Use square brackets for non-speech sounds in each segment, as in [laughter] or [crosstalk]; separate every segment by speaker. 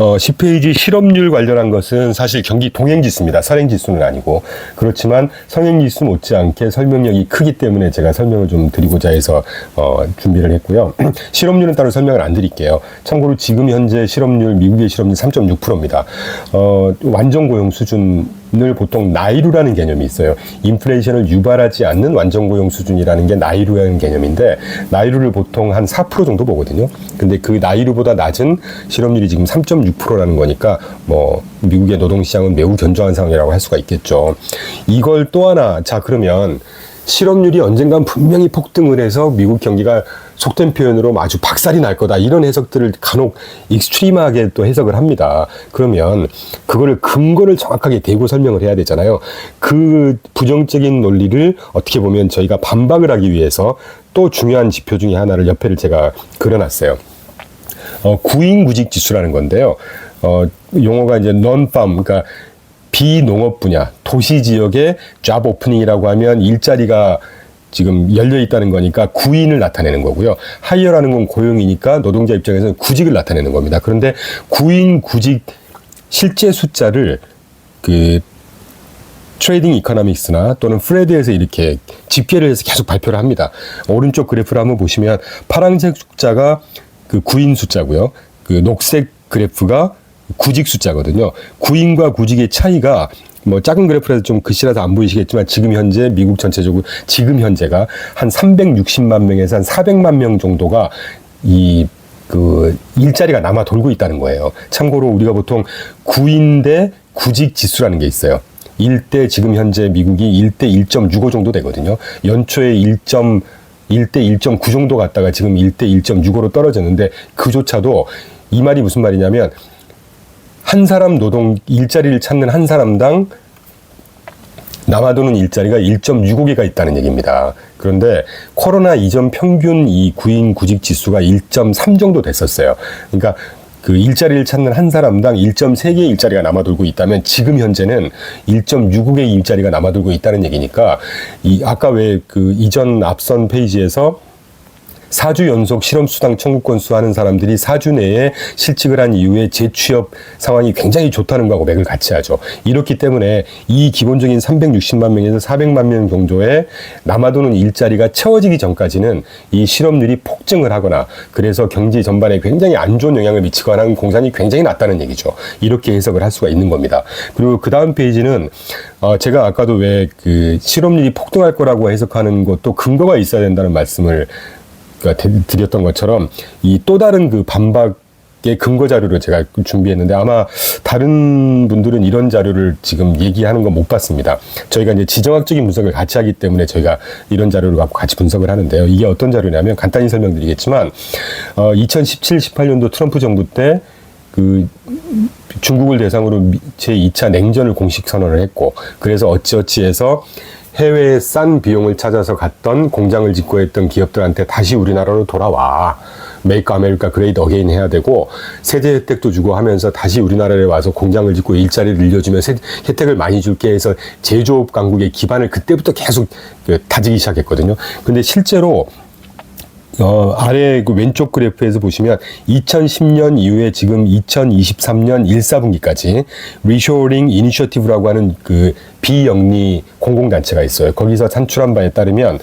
Speaker 1: 어, 10페이지 실업률 관련한 것은 사실 경기 동행지수입니다. 선행지수는 아니고. 그렇지만 선행지수 못지않게 설명력이 크기 때문에 제가 설명을 좀 드리고자 해서 어, 준비를 했고요. [clears throat] 실업률은 따로 설명을 안 드릴게요. 참고로 지금 현재 실업률, 미국의 실업률 3.6%입니다. 어, 완전 고용 수준 을 보통 나이루라는 개념이 있어요. 인플레이션을 유발하지 않는 완전 고용 수준이라는 게 나이루라는 개념인데 나이루를 보통 한 4% 정도 보거든요. 근데 그 나이루보다 낮은 실업률이 지금 3.6%라는 거니까 뭐 미국의 노동 시장은 매우 견조한 상황이라고 할 수가 있겠죠. 이걸 또 하나 자 그러면 실업률이 언젠간 분명히 폭등을 해서 미국 경기가 속된 표현으로 아주 박살이 날 거다 이런 해석들을 간혹 익스트림하게 또 해석을 합니다. 그러면 그거를 근거를 정확하게 대고 설명을 해야 되잖아요. 그 부정적인 논리를 어떻게 보면 저희가 반박을 하기 위해서 또 중요한 지표 중에 하나를 옆에를 제가 그려놨어요. 어, 구인구직 지수라는 건데요. 어, 용어가 이제 non-farm, 그러니까 비농업 분야, 도시 지역의 job opening이라고 하면 일자리가 지금 열려 있다는 거니까 구인을 나타내는 거고요. 하이어라는 건 고용이니까 노동자 입장에서는 구직을 나타내는 겁니다. 그런데 구인 구직 실제 숫자를 그 트레이딩 이코노믹스나 또는 프레드에서 이렇게 집계를 해서 계속 발표를 합니다. 오른쪽 그래프를 한번 보시면 파란색 숫자가 그 구인 숫자고요. 그 녹색 그래프가 구직 숫자거든요. 구인과 구직의 차이가 뭐 작은 그래프라서 좀 글씨라서 안 보이시겠지만 지금 현재 미국 전체적으로 지금 현재가 한 360만 명에서 한 400만 명 정도가 이 그 일자리가 남아 돌고 있다는 거예요. 참고로 우리가 보통 구인대 구직 지수라는 게 있어요. 1대 지금 현재 미국이 1대 1.65 정도 되거든요. 연초에 1. 1대 1.9 정도 갔다가 지금 1대 1.65로 떨어졌는데 그조차도 이 말이 무슨 말이냐면 한 사람 노동 일자리를 찾는 한 사람당 남아도는 일자리가 1.65개가 있다는 얘기입니다. 그런데 코로나 이전 평균 이 구인 구직 지수가 1.3 정도 됐었어요. 그러니까 그 일자리를 찾는 한 사람당 1.3개의 일자리가 남아돌고 있다면 지금 현재는 1.65개의 일자리가 남아돌고 있다는 얘기니까 이 아까 왜 그 이전 앞선 페이지에서 4주 연속 실험수당 청구 건수 하는 사람들이 4주 내에 실직을 한 이후에 재취업 상황이 굉장히 좋다는 거하고 맥을 같이 하죠. 이렇기 때문에 이 기본적인 360만 명에서 400만 명 정도의 남아도는 일자리가 채워지기 전까지는 이 실업률이 폭증을 하거나 그래서 경제 전반에 굉장히 안 좋은 영향을 미치거나 하는 공산이 굉장히 낮다는 얘기죠. 이렇게 해석을 할 수가 있는 겁니다. 그리고 그 다음 페이지는 어 제가 아까도 왜 그 실업률이 폭등할 거라고 해석하는 것도 근거가 있어야 된다는 말씀을 드렸던 것처럼 이 또 다른 그 반박 의 근거 자료를 제가 준비했는데 아마 다른 분들은 이런 자료를 지금 얘기하는 건 못 봤습니다. 저희가 이제 지정학적인 분석을 같이 하기 때문에 저희가 이런 자료를 갖고 같이 분석을 하는데요. 이게 어떤 자료냐면 간단히 설명드리겠지만 어 2017, 18년도 트럼프 정부 때그 중국을 대상으로 제 2차 냉전을 공식 선언을 했고 그래서 어찌어찌해서 해외에 싼 비용을 찾아서 갔던 공장을 짓고 했던 기업들한테 다시 우리나라로 돌아와. 메이크 아메리카 그레이드 어게인 해야 되고 세제 혜택도 주고 하면서 다시 우리나라에 와서 공장을 짓고 일자리를 늘려주면 세, 혜택을 많이 줄게 해서 제조업 강국의 기반을 그때부터 계속 그 다지기 시작했거든요. 근데 실제로 어, 아래 그 왼쪽 그래프에서 보시면 2010년 이후에 지금 2023년 1사분기까지 리쇼링 이니셔티브라고 하는 그 비영리 공공단체가 있어요. 거기서 산출한 바에 따르면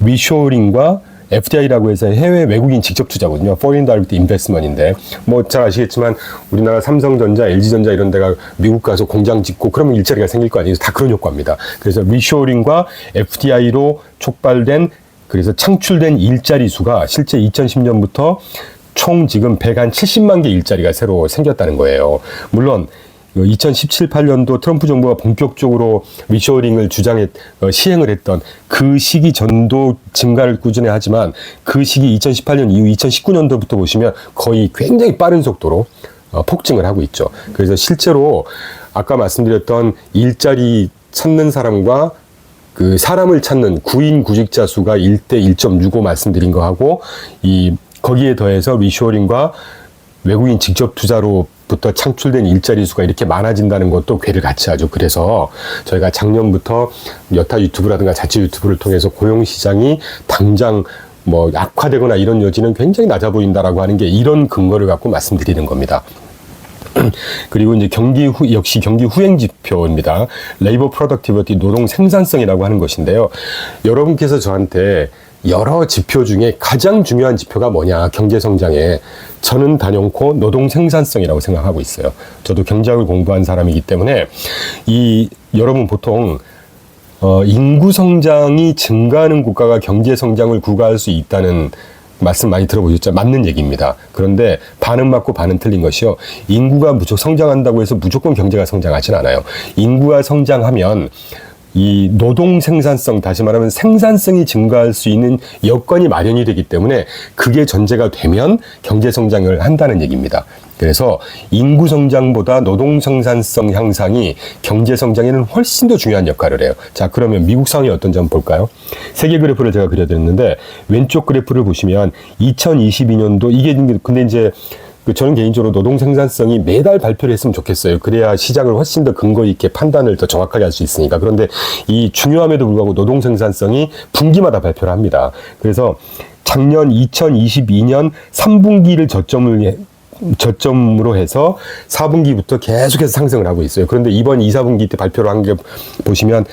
Speaker 1: 리쇼링과 FDI라고 해서 해외 외국인 직접 투자거든요. Foreign Direct Investment인데 뭐 잘 아시겠지만 우리나라 삼성전자, LG전자 이런 데가 미국 가서 공장 짓고 그러면 일자리가 생길 거 아니에요. 다 그런 효과입니다. 그래서 리쇼링과 FDI로 촉발된 그래서 창출된 일자리 수가 실제 2010년부터 총 지금 170만 개 일자리가 새로 생겼다는 거예요. 물론 2017, 8년도 트럼프 정부가 본격적으로 리쇼링을 주장했, 어, 시행을 했던 그 시기 전도 증가를 꾸준히 하지만 그 시기 2018년 이후 2019년도부터 보시면 거의 굉장히 빠른 속도로 어, 폭증을 하고 있죠. 그래서 실제로 아까 말씀드렸던 일자리 찾는 사람과 그 사람을 찾는 구인 구직자 수가 1대 1.65 말씀드린 거하고 이 거기에 더해서 리쇼링과 외국인 직접 투자로 부터 창출된 일자리 수가 이렇게 많아진다는 것도 괴를 같이 하죠. 그래서 저희가 작년부터 여타 유튜브라든가 자체 유튜브를 통해서 고용 시장이 당장 뭐 악화되거나 이런 여지는 굉장히 낮아 보인다라고 하는 게 이런 근거를 갖고 말씀드리는 겁니다. [clears throat] 그리고 이제 경기 후, 역시 경기 후행 지표입니다. 레이버 프로덕티비티 노동 생산성이라고 하는 것인데요. 여러분께서 저한테 여러 지표 중에 가장 중요한 지표가 뭐냐 경제 성장에 저는 단연코 노동 생산성이라고 생각하고 있어요. 저도 경제학을 공부한 사람이기 때문에 이 여러분 보통 어, 인구 성장이 증가하는 국가가 경제 성장을 구가할 수 있다는 말씀 많이 들어보셨죠? 맞는 얘기입니다. 그런데 반은 맞고 반은 틀린 것이요. 인구가 무조건 성장한다고 해서 무조건 경제가 성장하진 않아요. 인구가 성장하면 이 노동 생산성, 다시 말하면 생산성이 증가할 수 있는 여건이 마련이 되기 때문에 그게 전제가 되면 경제 성장을 한다는 얘기입니다. 그래서 인구 성장보다 노동 생산성 향상이 경제 성장에는 훨씬 더 중요한 역할을 해요. 자, 그러면 미국 상황이 어떤지 한번 볼까요? 세계 그래프를 제가 그려드렸는데 왼쪽 그래프를 보시면 2022년도 이게 근데 이제 그 저는 개인적으로 노동 생산성이 매달 발표를 했으면 좋겠어요. 그래야 시장을 훨씬 더 근거 있게 판단을 더 정확하게 할 수 있으니까. 그런데 이 중요함에도 불구하고 노동 생산성이 분기마다 발표를 합니다. 그래서 작년 2022년 3분기를 저점을 해- 저점으로 해서 4분기부터 계속해서 상승을 하고 있어요. 그런데 이번 2, 4분기 때 발표를 한 게 보시면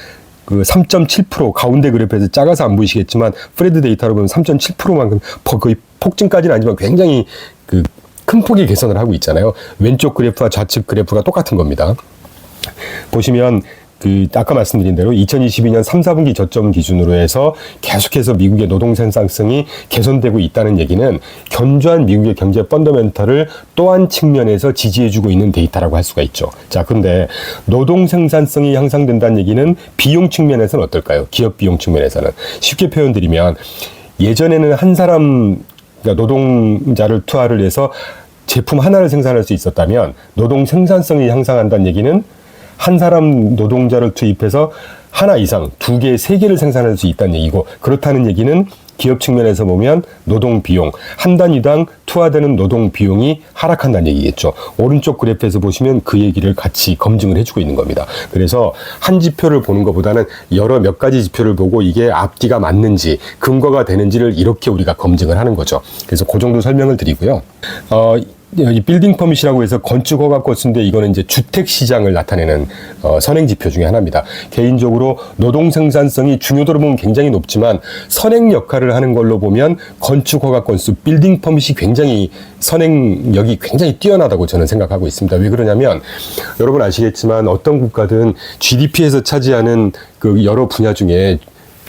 Speaker 1: 그 3.7% 가운데 그래프에서 작아서 안 보이시겠지만 프레드 데이터로 보면 3.7%만큼 거의 폭증까지는 아니지만 굉장히 그 큰 폭의 개선을 하고 있잖아요. 왼쪽 그래프와 좌측 그래프가 똑같은 겁니다. 보시면 그 아까 말씀드린 대로 2022년 3, 4분기 저점 기준으로 해서 계속해서 미국의 노동 생산성이 개선되고 있다는 얘기는 견조한 미국의 경제 펀더멘털을 또한 측면에서 지지해주고 있는 데이터라고 할 수가 있죠. 자, 근데 노동 생산성이 향상된다는 얘기는 비용 측면에서는 어떨까요? 기업 비용 측면에서는 쉽게 표현드리면 예전에는 한 사람 그러니까 노동자를 투하를 해서 제품 하나를 생산할 수 있었다면 노동 생산성이 향상한다는 얘기는 한 사람 노동자를 투입해서 하나 이상 두 개, 세 개를 생산할 수 있다는 얘기고 그렇다는 얘기는 기업 측면에서 보면 노동 비용 한 단위당 투하되는 노동 비용이 하락한다는 얘기겠죠. 오른쪽 그래프에서 보시면 그 얘기를 같이 검증을 해주고 있는 겁니다. 그래서 한 지표를 보는 것보다는 여러 몇 가지 지표를 보고 이게 앞뒤가 맞는지 근거가 되는지를 이렇게 우리가 검증을 하는 거죠. 그래서 그 정도 설명을 드리고요. 어, 이 빌딩 퍼밋이라고 해서 건축 허가 건수인데 이거는 이제 주택 시장을 나타내는 어, 선행 지표 중에 하나입니다. 개인적으로 노동 생산성이 중요도로 보면 굉장히 높지만 선행 역할을 하는 걸로 보면 건축 허가 건수, 빌딩 퍼밋이 굉장히 선행력이 굉장히 뛰어나다고 저는 생각하고 있습니다. 왜 그러냐면 여러분 아시겠지만 어떤 국가든 GDP에서 차지하는 그 여러 분야 중에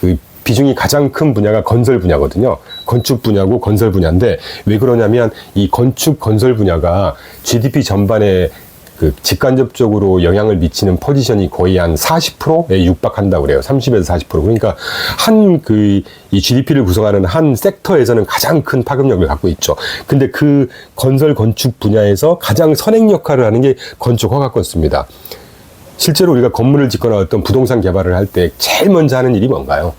Speaker 1: 그 비중이 가장 큰 분야가 건설 분야거든요. 건축 분야고 건설 분야인데 왜 그러냐면 이 건축 건설 분야가 GDP 전반에 그 직간접적으로 영향을 미치는 포지션이 거의 한 40%에 육박한다고 그래요. 30에서 40%. 그러니까 한 그 이 GDP를 구성하는 한 섹터에서는 가장 큰 파급력을 갖고 있죠. 근데 그 건설 건축 분야에서 가장 선행 역할을 하는 게 건축 허가 건수입니다. 실제로 우리가 건물을 짓거나 어떤 부동산 개발을 할 때 제일 먼저 하는 일이 뭔가요?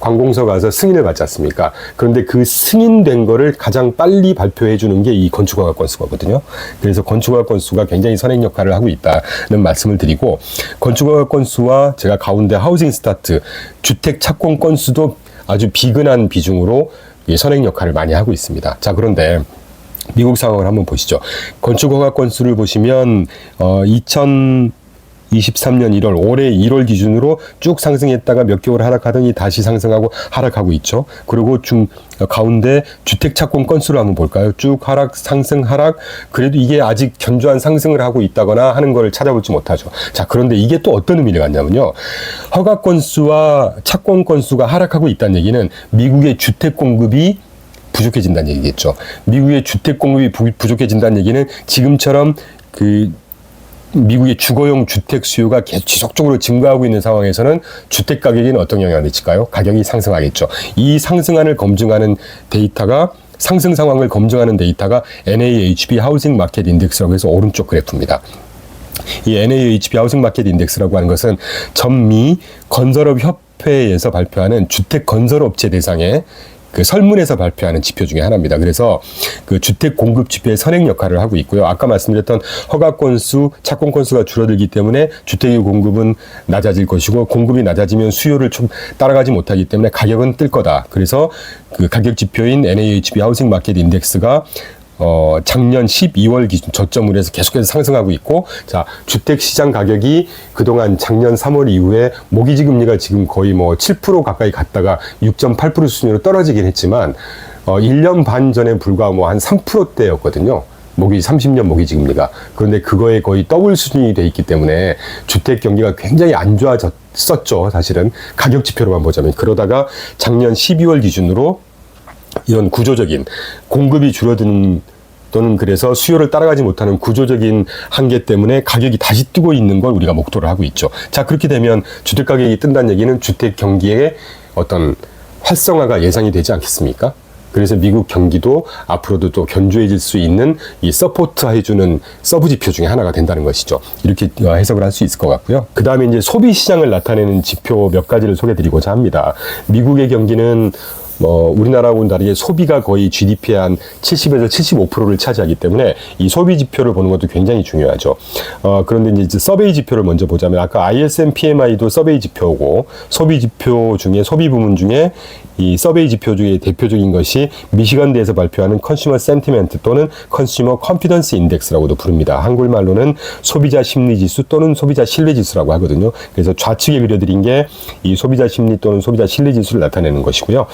Speaker 1: 관공서 가서 승인을 받지 않습니까? 그런데 그 승인된 거를 가장 빨리 발표해 주는 게 이 건축허가 건수거든요. 그래서 건축허가 건수가 굉장히 선행 역할을 하고 있다는 말씀을 드리고 건축허가 건수와 제가 가운데 하우징 스타트 주택 착공 건수도 아주 비근한 비중으로 이 선행 역할을 많이 하고 있습니다. 자, 그런데 미국 상황을 한번 보시죠. 건축 허가 건수를 보시면 어 2023년 1월 올해 1월 기준으로 쭉 상승했다가 몇 개월 하락하더니 다시 상승하고 하락하고 있죠. 그리고 중 어, 가운데 주택 착공 건수를 한번 볼까요? 쭉 하락 상승 하락 그래도 이게 아직 견조한 상승을 하고 있다거나 하는 걸 찾아보지 못하죠. 자, 그런데 이게 또 어떤 의미를 갖냐면요. 허가 건수와 착공 건수가 하락하고 있다는 얘기는 미국의 주택 공급이 부족해진다는 얘기겠죠. 미국의 주택 공급이 부, 부족해진다는 얘기는 지금처럼 그 미국의 주거용 주택 수요가 계속 지속적으로 증가하고 있는 상황에서는 주택 가격에는 어떤 영향을 미칠까요? 가격이 상승하겠죠. 이 상승안을 검증하는 데이터가 상승 상황을 검증하는 데이터가 NAHB 하우징 마켓 인덱스라고 해서 오른쪽 그래프입니다. 이 NAHB 하우징 마켓 인덱스라고 하는 것은 전미 건설업 협회에서 발표하는 주택 건설업체 대상의 그 설문에서 발표하는 지표 중에 하나입니다. 그래서 그 주택 공급 지표의 선행 역할을 하고 있고요. 아까 말씀드렸던 허가 건수, 착공 건수가 줄어들기 때문에 주택의 공급은 낮아질 것이고 공급이 낮아지면 수요를 좀 따라가지 못하기 때문에 가격은 뜰 거다. 그래서 그 가격 지표인 NAHB 하우징 마켓 인덱스가 어, 작년 12월 기준 저점으로 해서 계속해서 상승하고 있고, 자, 주택 시장 가격이 그동안 작년 3월 이후에 모기지 금리가 지금 거의 뭐 7% 가까이 갔다가 6.8% 수준으로 떨어지긴 했지만, 어, 1년 반 전에 불과 뭐 한 3%대였거든요. 모기 30년 모기지 금리가. 그런데 그거에 거의 더블 수준이 돼 있기 때문에 주택 경기가 굉장히 안 좋아졌었죠 사실은. 가격 지표로만 보자면. 그러다가 작년 12월 기준으로 이런 구조적인 공급이 줄어드는 또는 그래서 수요를 따라가지 못하는 구조적인 한계 때문에 가격이 다시 뜨고 있는 걸 우리가 목도를 하고 있죠. 자, 그렇게 되면 주택 가격이 뜬다는 얘기는 주택 경기의 어떤 활성화가 예상이 되지 않겠습니까? 그래서 미국 경기도 앞으로도 또 견조해질 수 있는 이 서포트 해주는 서브 지표 중에 하나가 된다는 것이죠. 이렇게 어, 해석을 할 수 있을 것 같고요. 그 다음에 이제 소비 시장을 나타내는 지표 몇 가지를 소개드리고자 합니다. 미국의 경기는 뭐 우리나라하고는 다르게 소비가 거의 GDP의 한 70에서 75%를 차지하기 때문에 이 소비 지표를 보는 것도 굉장히 중요하죠. 어, 그런데 이제 서베이 지표를 먼저 보자면 아까 ISM PMI도 서베이 지표고 소비 지표 중에 소비 부문 중에 이 서베이 지표 중에 대표적인 것이 미시간대에서 발표하는 컨슈머 센티멘트 또는 컨슈머 컨피던스 인덱스라고도 부릅니다. 한국말로는 소비자 심리 지수 또는 소비자 신뢰 지수라고 하거든요. 그래서 좌측에 그려드린 게 이 소비자 심리 또는 소비자 신뢰 지수를 나타내는 것이고요.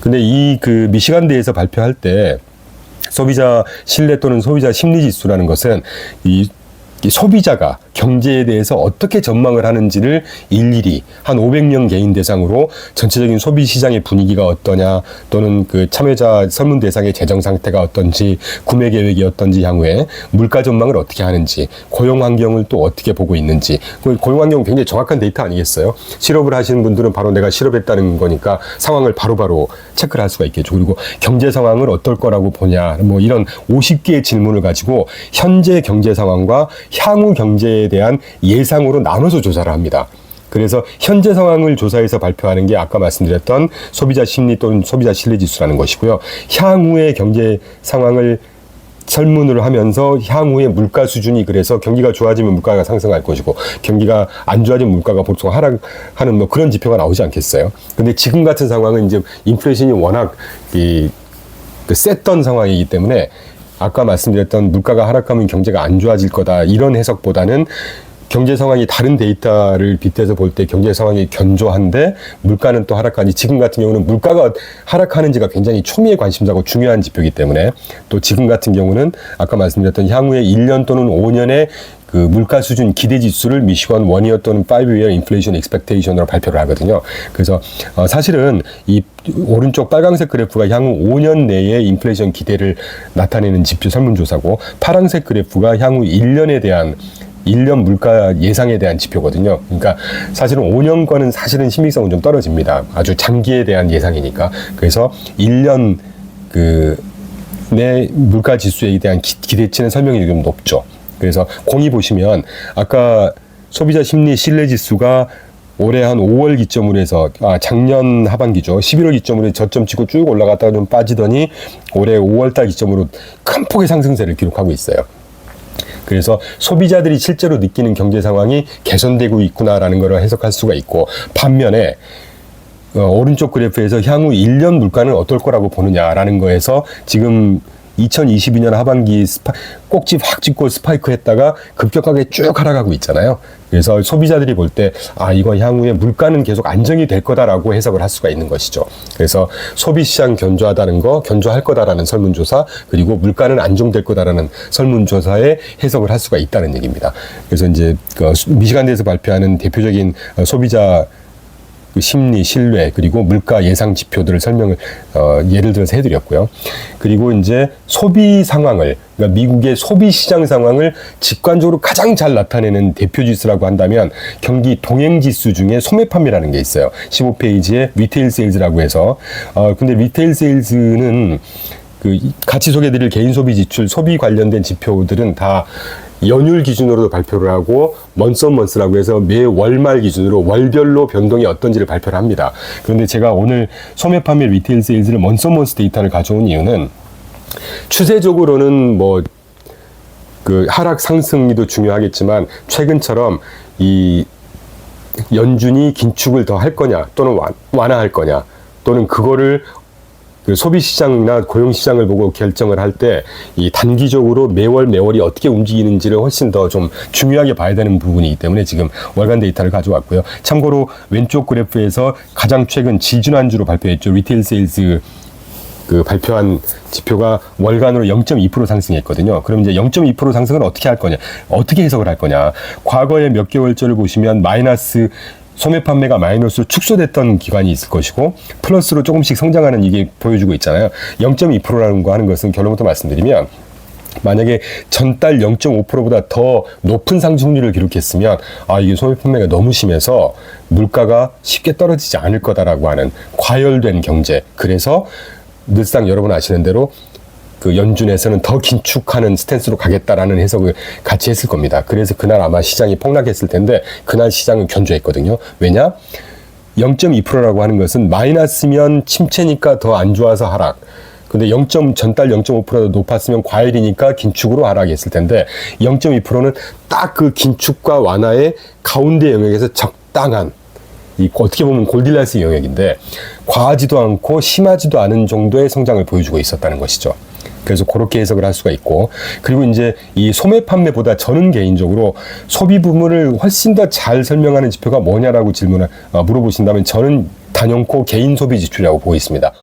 Speaker 1: 근데 이 그 미시간대에서 발표할 때 소비자 신뢰 또는 소비자 심리 지수라는 것은 이, 이 소비자가 경제에 대해서 어떻게 전망을 하는지를 일일이 한 500명 개인 대상으로 전체적인 소비 시장의 분위기가 어떠냐 또는 그 참여자 설문 대상의 재정 상태가 어떤지 구매 계획이 어떤지 향후에 물가 전망을 어떻게 하는지 고용 환경을 또 어떻게 보고 있는지 그 고용 환경 은 굉장히 정확한 데이터 아니겠어요? 실업을 하시는 분들은 바로 내가 실업했다는 거니까 상황을 바로 바로 체크를 할 수가 있겠죠. 그리고 경제 상황을 어떨 거라고 보냐 뭐 이런 50개의 질문을 가지고 현재 경제 상황과 향후 경제에 대한 예상으로 나눠서 조사를 합니다. 그래서 현재 상황을 조사해서 발표하는 게 아까 말씀드렸던 소비자 심리 또는 소비자 신뢰 지수라는 것이고요. 향후의 경제 상황을 설문을 하면서 향후의 물가 수준이 그래서 경기가 좋아지면 물가가 상승할 것이고 경기가 안 좋아지면 물가가 보통 하락하는 뭐 그런 지표가 나오지 않겠어요. 근데 지금 같은 상황은 이제 인플레이션이 워낙 이, 그 셌던 상황이기 때문에 아까 말씀드렸던 물가가 하락하면 경제가 안 좋아질 거다. 이런 해석보다는 경제 상황이 다른 데이터를 빗대서 볼 때 경제 상황이 견조한데 물가는 또 하락하니 지금 같은 경우는 물가가 하락하는지가 굉장히 초미의 관심사고 중요한 지표이기 때문에 또 지금 같은 경우는 아까 말씀드렸던 향후에 1년 또는 5년의 그 물가 수준 기대 지수를 미시건 원이어 또는 5year inflation expectation으로 발표를 하거든요. 그래서 어 사실은 이 오른쪽 빨강색 그래프가 향후 5년 내에 인플레이션 기대를 나타내는 지표 설문조사고 파란색 그래프가 향후 1년에 대한 1년 물가 예상에 대한 지표거든요. 그러니까 사실은 5년과는 사실은 신빙성은 좀 떨어집니다. 아주 장기에 대한 예상이니까. 그래서 1년 그내 물가 지수에 대한 기, 기대치는 설명이 좀 높죠. 그래서 공이 보시면 아까 소비자 심리 신뢰 지수가 올해 한 5월 기점으로 해서 아 작년 하반기죠. 11월 기점으로 저점 치고 쭉 올라갔다가 좀 빠지더니 올해 5월 달 기점으로 큰 폭의 상승세를 기록하고 있어요. 그래서 소비자들이 실제로 느끼는 경제 상황이 개선되고 있구나라는 것을 해석할 수가 있고 반면에 어, 오른쪽 그래프에서 향후 1년 물가는 어떨 거라고 보느냐라는 거에서 지금 2022년 하반기 스파, 꼭지 확 찍고 스파이크 했다가 급격하게 쭉 하락하고 있잖아요. 그래서 소비자들이 볼 때, 아, 이거 향후에 물가는 계속 안정이 될 거다라고 해석을 할 수가 있는 것이죠. 그래서 소비 시장 견조하다는 거, 견조할 거다라는 설문조사, 그리고 물가는 안정될 거다라는 설문조사에 해석을 할 수가 있다는 얘기입니다. 그래서 이제 그 미시간대에서 발표하는 대표적인 소비자 그 심리, 신뢰, 그리고 물가 예상 지표들을 설명을 어, 예를 들어서 해드렸고요. 그리고 이제 소비 상황을 그러니까 미국의 소비 시장 상황을 직관적으로 가장 잘 나타내는 대표 지수라고 한다면 경기 동행 지수 중에 소매 판매라는 게 있어요. 15페이지에 리테일 세일즈라고 해서 어 근데 리테일 세일즈는 그 같이 소개드릴 개인 소비 지출, 소비 관련된 지표들은 다 연율 기준으로 발표를 하고 먼썸먼스라고 해서 매 월말 기준으로 월별로 변동이 어떤지를 발표를 합니다. 그런데 제가 오늘 소매 판매 리테일 세일즈를 먼썸먼스 데이터를 가져온 이유는 추세적으로는 뭐 그 하락 상승이도 중요하겠지만 최근처럼 이 연준이 긴축을 더 할 거냐 또는 완화할 거냐 또는 그거를 그 소비 시장이나 고용 시장을 보고 결정을 할 때 이 단기적으로 매월 매월이 어떻게 움직이는지를 훨씬 더 좀 중요하게 봐야 되는 부분이기 때문에 지금 월간 데이터를 가져왔고요. 참고로 왼쪽 그래프에서 가장 최근 지지난주로 발표했죠. 리테일 세일즈 그 발표한 지표가 월간으로 0.2% 상승했거든요. 그럼 이제 0.2% 상승은 어떻게 할 거냐? 어떻게 해석을 할 거냐? 과거의 몇 개월째를 보시면 마이너스 소매 판매가 마이너스로 축소됐던 기간이 있을 것이고 플러스로 조금씩 성장하는 이게 보여주고 있잖아요. 0.2%라는 거 하는 것은 결론부터 말씀드리면 만약에 전달 0.5%보다 더 높은 상승률을 기록했으면 아 이게 소매 판매가 너무 심해서 물가가 쉽게 떨어지지 않을 거다라고 하는 과열된 경제. 그래서 늘상 여러분 아시는 대로 그 연준에서는 더 긴축하는 스탠스로 가겠다라는 해석을 같이 했을 겁니다. 그래서 그날 아마 시장이 폭락했을 텐데 그날 시장은 견조했거든요. 왜냐? 0.2%라고 하는 것은 마이너스면 침체니까 더 안 좋아서 하락. 근데 0. 전달 0.5%도 높았으면 과열이니까 긴축으로 하락했을 텐데 0.2%는 딱 그 긴축과 완화의 가운데 영역에서 적당한 이 어떻게 보면 골딜라스 영역인데 과하지도 않고 심하지도 않은 정도의 성장을 보여주고 있었다는 것이죠. 그래서 그렇게 해석을 할 수가 있고 그리고 이제 이 소매 판매보다 저는 개인적으로 소비 부문을 훨씬 더 잘 설명하는 지표가 뭐냐라고 질문을 어, 물어보신다면 저는 단연코 개인 소비 지출이라고 보고 있습니다.